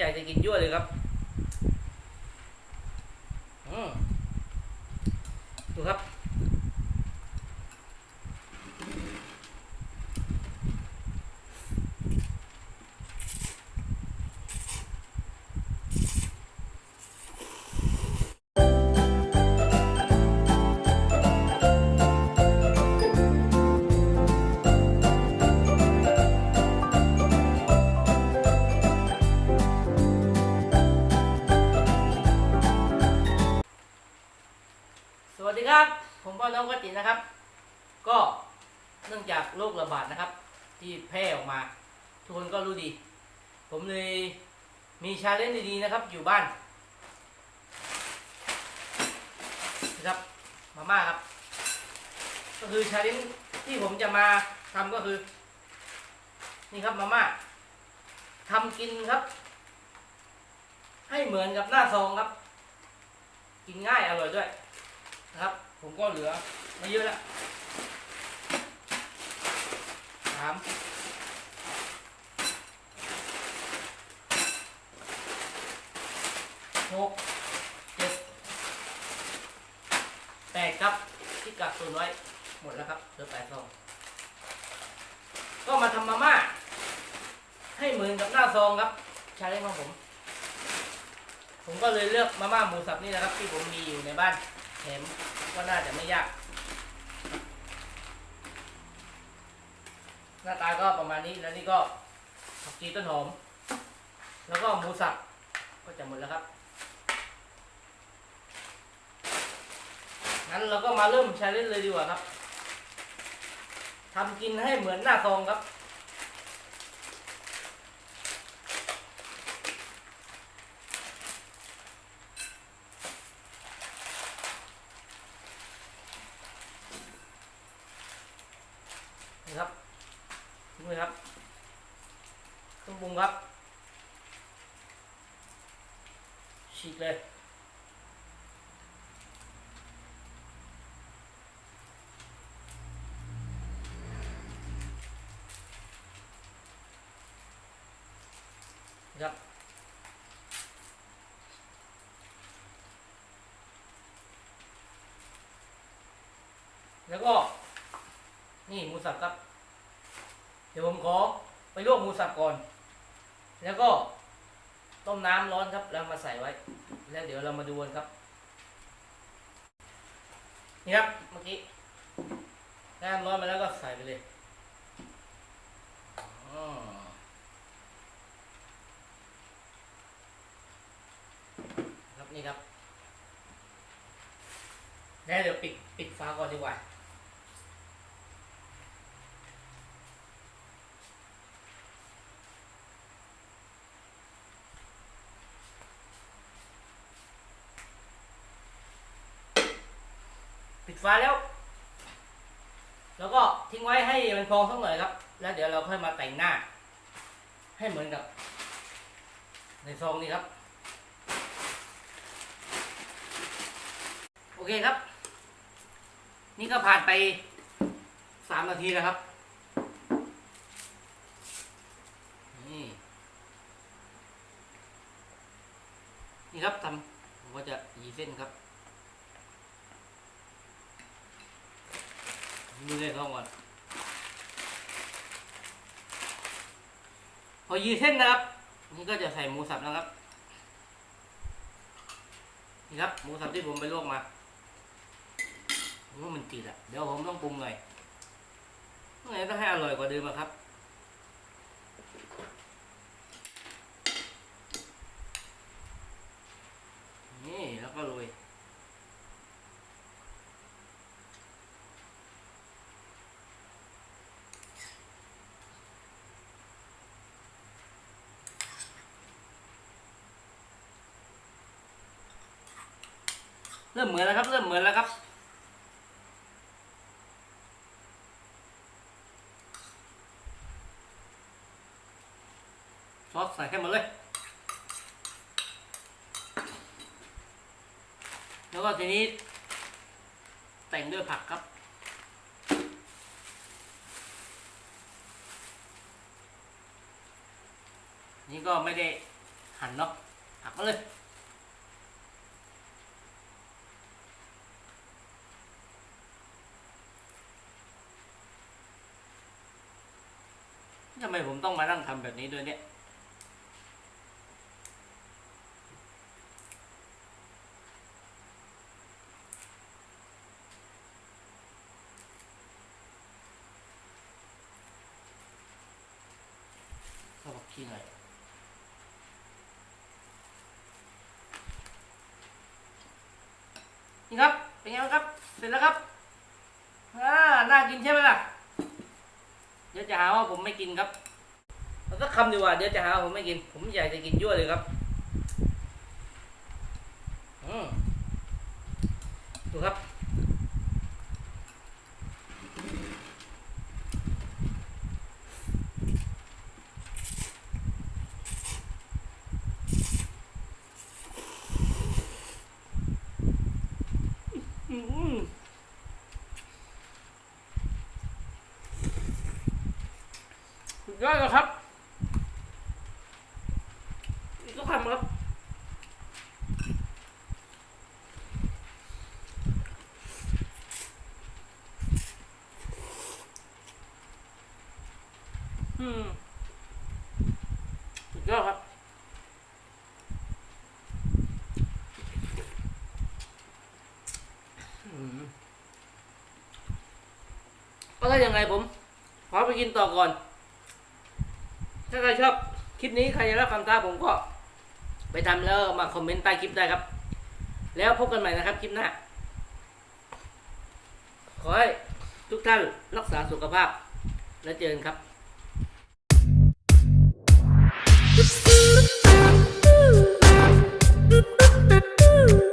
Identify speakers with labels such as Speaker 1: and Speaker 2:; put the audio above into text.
Speaker 1: อยากจะกินยั่วเลยครับอืมดูครับ น้องกตินะครับ ก็เนื่องจากโรคระบาดนะครับ ที่แพร่ออกมา ทุกคนก็รู้ดี ผมเลยมีชาเลนจ์ดีๆนะครับ อยู่บ้านนะครับมาม่าครับ ก็คือชาเลนจ์ที่ผมจะมาทำก็คือ นี่ครับมาม่าทำกินครับ ให้เหมือนกับหน้าซองครับ กินง่ายอร่อยด้วยนะครับ ผมก็เหลือไม่เยอะแล้วสามหกเจ็ดแปดครับที่กักตุนไว้หมดแล้วครับเหลือแปดซองก็มาทำมาม่าให้เหมือนกับหน้าซองครับใช้ได้ของผม ผมก็เลยเลือกมาม่าหมูสับนี่นะครับ ที่ผมมีอยู่ในบ้านแถม ก็น่าจะไม่ยาก หน้าตาก็ประมาณนี้แล้วนี่ก็ผักชีต้นหอม แล้วก็หมูสับก็จะหมดแล้วครับงั้นเราก็มาเริ่มใช้เล่นเลยดีกว่าครับทำกินให้เหมือนหน้าซองครับ นี่ครับทิ้งเลยครับเครื่องปรุงครับฉีกเลยนะครับแล้วก็ นี่หมูสับครับ เดี๋ยวผมขอไปลวกหมูสับก่อน แล้วก็ต้มน้ำร้อนครับแล้วมาใส่ไว้ แล้วเดี๋ยวเรามาดูกันครับ นี่ครับเมื่อกี้น้ำร้อนมาแล้วก็ใส่ไปเลยครับนี่ครับแล้วเดี๋ยวปิดปิดฝาก่อนดีกว่า ฝาแล้ว แล้วก็ทิ้งไว้ให้มันพองสักหน่อยครับ แล้วเดี๋ยวเราค่อยมาแต่งหน้า ให้เหมือนกับ ในซองนี้ครับ โอเคครับ นี่ก็ผ่านไปสามนาทีแล้วครับนี่นี่ครับทำผมก็จะยีเส้นครับ ดูเลยท้องก่อนพอยีเส้นนะครับนี่ก็จะใส่หมูสับนะครับนี่ครับหมูสับที่ผมไปลวกมาว่ามันติดอะเดี๋ยวผมต้องปรุงหน่อยต้องไงต้องให้อร่อยกว่าเดิมครับ นี่แล้วก็โรย เริ่มเหมือนแล้วครับ เริ่มเหมือนแล้วครับ ซอสใส่แค่หมดเลย แล้วก็ทีนี้ แต่งด้วยผักครับนี่ก็ไม่ได้หั่นเนาะหักมาเลย ทำไมผมต้องมานั่งทำแบบนี้ด้วยเนี่ย เขาบอกขี้หน่อยนี่ครับ เป็นไงบ้างครับ เสร็จแล้วครับอ่าน่ากินใช่ไหมล่ะ เดี๋ยวจะหาว่าผมไม่กินครับแล้วก็คำดีกว่าเดี๋ยวจะหาว่าผมไม่กิน ผมอยากจะกินยั่วเลยครับอืมดูครับ อืมสุด ยอดเลยครับ อีกก็คำครับอืมสุดยอดครับอืมก็ถ้ยังไงผม ขอไปกินต่อก่อน ถ้าใครชอบคลิปนี้ใครจะรับฟังตาผมก็ไปทำแล้วมาคอมเมนต์ใต้คลิปได้ครับ แล้วพบกันใหม่นะครับคลิปหน้า ขอให้ทุกท่านรักษาสุขภาพ และเจอกันครับ Ooh.